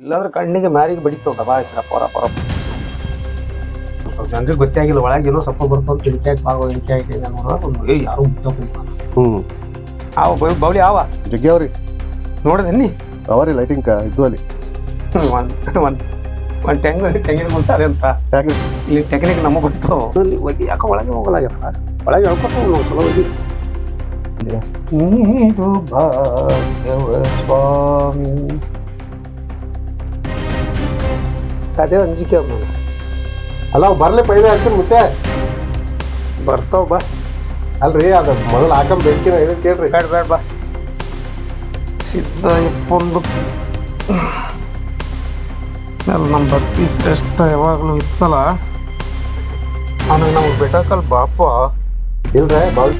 ಇಲ್ಲಾಂದ್ರೆ ಕಣ್ಣಿಗೆ ಮ್ಯಾರಿಗೆ ಬಡಿತಾವ ದಬಾಯಿಸ್ರ ಪರ ಪರ. ಜನರಿಗೆ ಗೊತ್ತಾಗಿಲ್ಲ ಒಳಗೆ ಏನೋ ಸ್ವಲ್ಪ ಬರ್ತಾವ ತಿಳ್ಕ್ಯಾಕ್ ಬಾಗೋ ಐತಿ ನೋಡುವಾಗ ಒಂದು ಏ ಯಾರು ಹ್ಮ್. ಅವ ಬ- ಬೌಳಿ ಅವ ಜಗ್ಗಿ ಅವ್ರಿ. ನೋಡಿದೆನ್ನಿ ಅವರಿ ಲೈಟಿಂಗ್ ಕ ಇದ್ದು ಅಲ್ಲಿ. ಒಂದು ಒಂದು ಒಂದ್ ಟೆಂಗ್ ಟೆಂಗಿನ ಮುಂತಾರೆ ಅಂತ. ಇಲ್ಲಿ ಟೆಕ್ನಿಕ್ ನಮಗೆ ಗೊತ್ತು. ಅಲ್ಲಿ ಹೋಗಿ ಯಾಕೆ ಒಳಗೆ ಹೋಗಲಾಗ್ಯದ ಒಳಗೆ ಹೇಳ್ಕೊತ ನಾವು ಚಲೋ ಹೋಗಿ. ನೀಡು ಭಾಗ್ಯವ ಸ್ವಾಮಿ. ಅದೇ ಅಂಜಿಕೆ ಅದು ನನಗೆ ಅಲ್ಲ ಅವ್ ಬರ್ಲಿ ಪೈಲೆ ಹಾಕ್ತೀನಿ ಮುಂಚೆ ಬರ್ತಾವ ಬಾ. ಅಲ್ರಿ ಅದ ಮೊದಲು ಹಾಕಂ ಬೆಂಕಿನ ಇದು ಕೇಳ್ರಿ. ಬೇಡ ಬೇಡ ಬಾ. ಸಿದ್ಧ ಇಪ್ಪೊಂದು. ನಮ್ಮ ಭಕ್ತಿ ಶ್ರೇಷ್ಠ ಯಾವಾಗಲೂ ಇತ್ತಲ್ಲ? ಅವನಿಗೆ ನಮ್ಗೆ ಬೆಟಕಲ್ ಬಾಪ. ಇಲ್ರೇ ಬಾಳ್